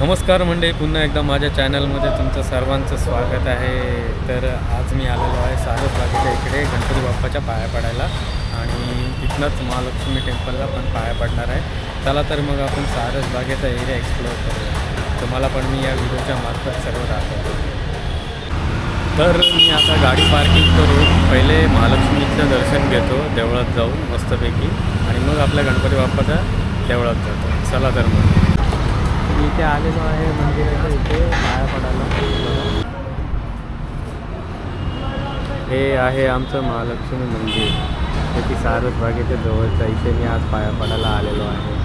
नमस्कार मंडळी पुन्हा एकदा माझ्या चॅनलमध्ये तुमचं सर्वांचं स्वागत आहे. तर आज मी आलेलो आहे सारसबागेच्या इकडे गणपती बाप्पाच्या पाया पडायला. आणि तिथनंच महालक्ष्मी टेम्पलला पण पाया पडणार आहे. चला तर मग आपण सारसबागेचा एरिया एक्सप्लोअर करूया. तुम्हाला पण मी या व्हिडिओच्या मार्फत सर्व दाखवतो. तर मी आता गाडी पार्किंग करून पहिले महालक्ष्मीचं दर्शन घेतो देवळात जाऊन मस्तपैकी. आणि मग आपल्या गणपती बाप्पाच्या देवळात जातो. चला तर मग. मी इथे आलेलो आहे मंदिराच्या इथे पाया पडायला. हे आहे आमचं महालक्ष्मी मंदिर. ते सारस बागेच्या जवळचा इथे मी आज पाया पडायला आलेलो आहे.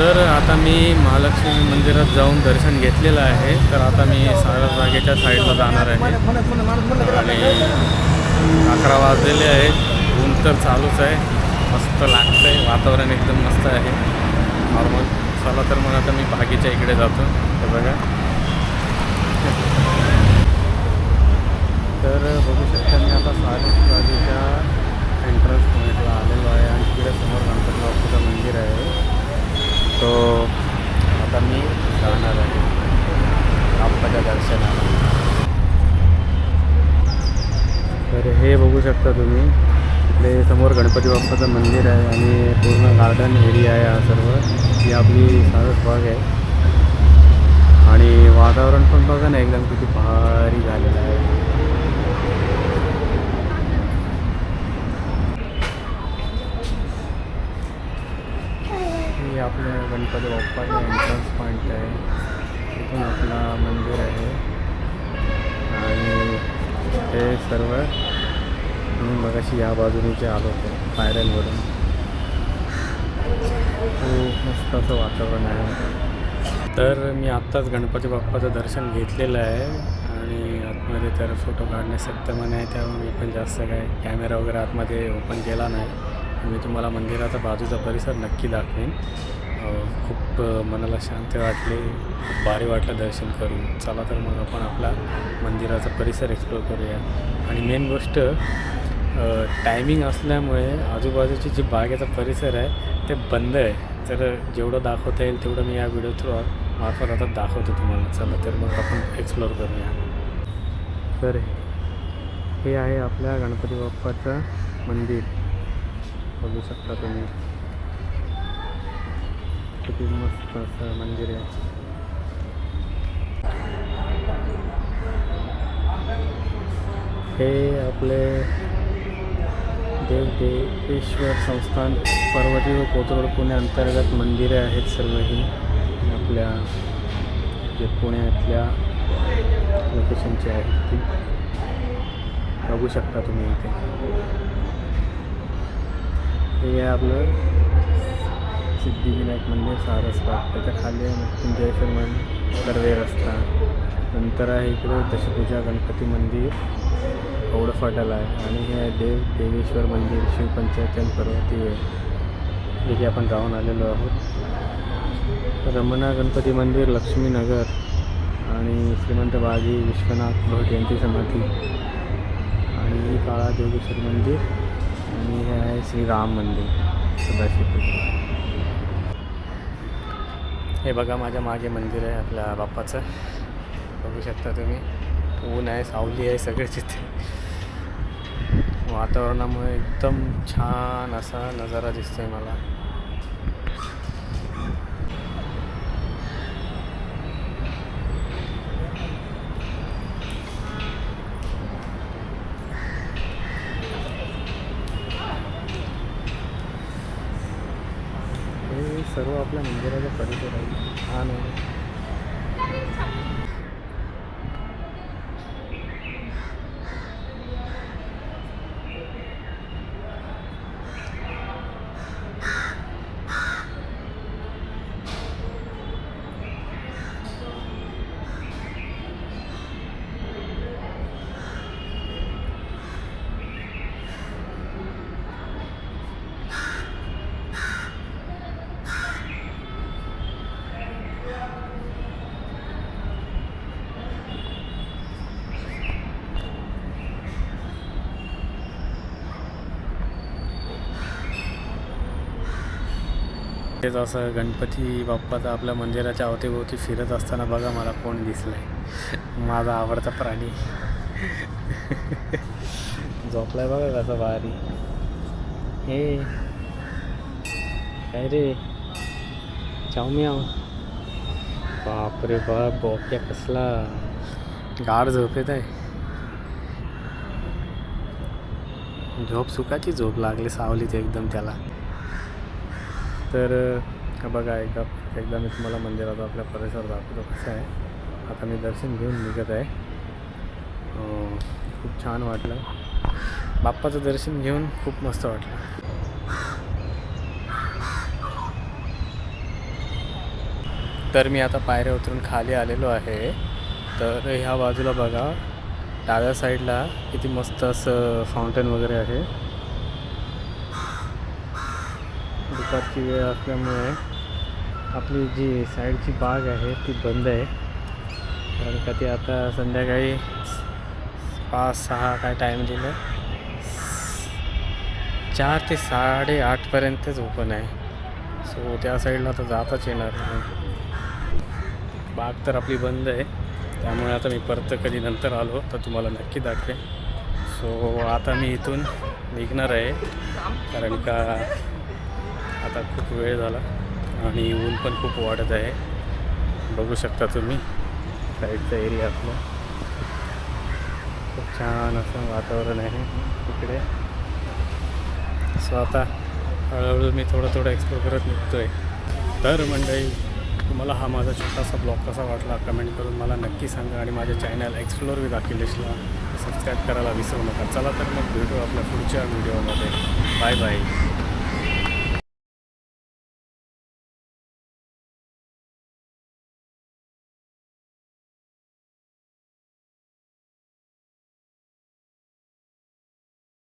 तर आता मी महालक्ष्मी मंदिरात जाऊन दर्शन घेतलेलं आहे. तर आता मी सागर बागेच्या साईडला जाणार आहे. आणि अकरा वाजलेले आहेत ऊन तर चालूच आहे. मस्त लागतं आहे वातावरण एकदम मस्त आहे. नॉर्मल चला तर मग आता मी बागेच्या इकडे जातो. हे बघा तर बघू शकता मी आता सारस बागेच्या एंट्रन्स पॉईंटला आलेलो आहे आणि तिकडे समोर गणपती बाप्पाचं मंदिर आहे तो आता मी जाणार आहे बाप्पाच्या दर्शनाला तर हे बघू शकता तुम्ही. इकडे समोर गणपती बाप्पाचं मंदिर आहे आणि पूर्ण गार्डन एरिया आहे हा सर्व. ही आपली सारस बाग आहे. आणि वातावरण पण बघा ना एकदम किती भारी झालेलं आहे. हे आपलं गणपती बाप्पाचं एंट्रन्स पॉईंट आहे. तिथून आपला मंदिर आहे. आणि हे सर्व मी मगाशी या बाजूने जे आलो होतो पायऱ्यांवरून. खूप मस्त असं वातावरण आहे. तर मी आत्ताच गणपती बाप्पाचं दर्शन घेतलेलं आहे आणि आतमध्ये तर फोटो काढणे सक्त आहे त्यामुळे मी पण जास्त काय कॅमेरा वगैरे आतमध्ये ओपन केला नाही. मी तुम्हाला मंदिराचा बाजूचा परिसर नक्की दाखवेन. खूप मनाला शांती वाटली खूप भारी वाटलं दर्शन करून. चला तर मग आपण आपला मंदिराचा परिसर एक्सप्लोर करूया. आणि मेन गोष्ट टायमिंग असल्यामुळे आजूबाजूची जी बागेचा परिसर आहे ते बंद आहे. तर जेवढं दाखवता येईल तेवढं मी या व्हिडिओ थ्रू मार्फत आता दाखवतो तुम्हाला. चला तर मग आपण एक्सप्लोअर करूया. तर हे आहे आपल्या गणपती बाप्पाचं मंदिर. बघू शकता तुम्ही. किती मस्त असं मंदिर आहे. हे आपले देव देवेश्वर संस्थान पर्वती व कोथरूड पुणे अंतर्गत मंदिरे आहेत सर्व ही आपल्या जे पुण्यातल्या लोकेशनची आहेत ती. बघू शकता तुम्ही इथे. हे आपलं सिद्धिविनायक मंदिर सारसबाग त्याच्याखाली मृत्युंजयेश्वर मंदिर कर्वे रस्ता. नंतर आहे इकडे दशपूजा गणपती मंदिर. एवढं फाटल आहे. आणि हे आहे देव देवेश्वर मंदिर शिवपंचायतन पर्वती आहे. जे की आपण जाऊन आलेलो आहोत. रमणा गणपती मंदिर लक्ष्मीनगर आणि श्रीमंत बाजी विश्वनाथ भट यांची समाधी. आणि ही काळा जोगेश्वर मंदिर आणि हे आहे श्रीराम मंदिर. सदाशिवपेठ हे बघा माझ्या मागे मंदिर आहे आपल्या बाप्पाचं. बघू शकता तुम्ही. ऊन आहे सावली आहे सगळेच इथे. वातावरणामुळे एकदम छान असा नजारा दिसतोय मला. हे सर्व आपल्या मंदिराचा परिसर आहे छान आहे तेच असं गणपती बाप्पाचा आपल्या मंदिराच्या अवतीभोवती फिरत असताना बघा मला कोण दिसलंय. माझा आवडता प्राणी. झोपलाय बघा कसं भारी. हे. काय रे? चावम्याव बापरे बाप बोक्या कसला. गाढ झोपेत आहे. झोप सुखाची झोप लागली सावलीत एकदम त्याला. तर बघा एकदा एकदा मी तुम्हाला मंदिराचा आपल्या परिसर दाखवतो कसं आहे. आता मी दर्शन घेऊन निघत आहे. खूप छान वाटलं. बाप्पाचं दर्शन घेऊन खूप मस्त वाटलं. तर मी आता पायऱ्या उतरून खाली आलेलो आहे. तर ह्या बाजूला बघा डाव्या साईडला किती मस्त असं फाउंटेन वगैरे आहे. दुपारची वेळ असल्यामुळे आपली जी साईडची बाग आहे ती बंद आहे. कारण का ती आता संध्याकाळी पाच सहा काय टाईम दिलं. चार ते साडेआठपर्यंतच ओपन आहे. सो त्या साईडला तर जाताच येणार नाही. बाग तर आपली बंद आहे. त्यामुळे आता मी परत कधी नंतर आलो तर तुम्हाला नक्की दाखवेन. सो आता मी इथून निघणार आहे. कारण का आता खूप वेळ झाला आणि ऊन पण खूप वाढत आहे. बघू शकता तुम्ही साईडचा एरिया आपला. खूप छान असं वातावरण आहे तिकडे सो आता हळूहळू मी थोडं थोडं एक्सप्लोर करत निघतो आहे तर मंडळी तुम्हाला हा माझा छोटासा ब्लॉग कसा वाटला कमेंट करून मला नक्की सांगा आणि माझ्या चॅनल एक्सप्लोर विथ अखिलेशला सबस्क्राईब करायला विसरू नका. चला तर मग भेटू आपल्या पुढच्या व्हिडिओमध्ये बाय बाय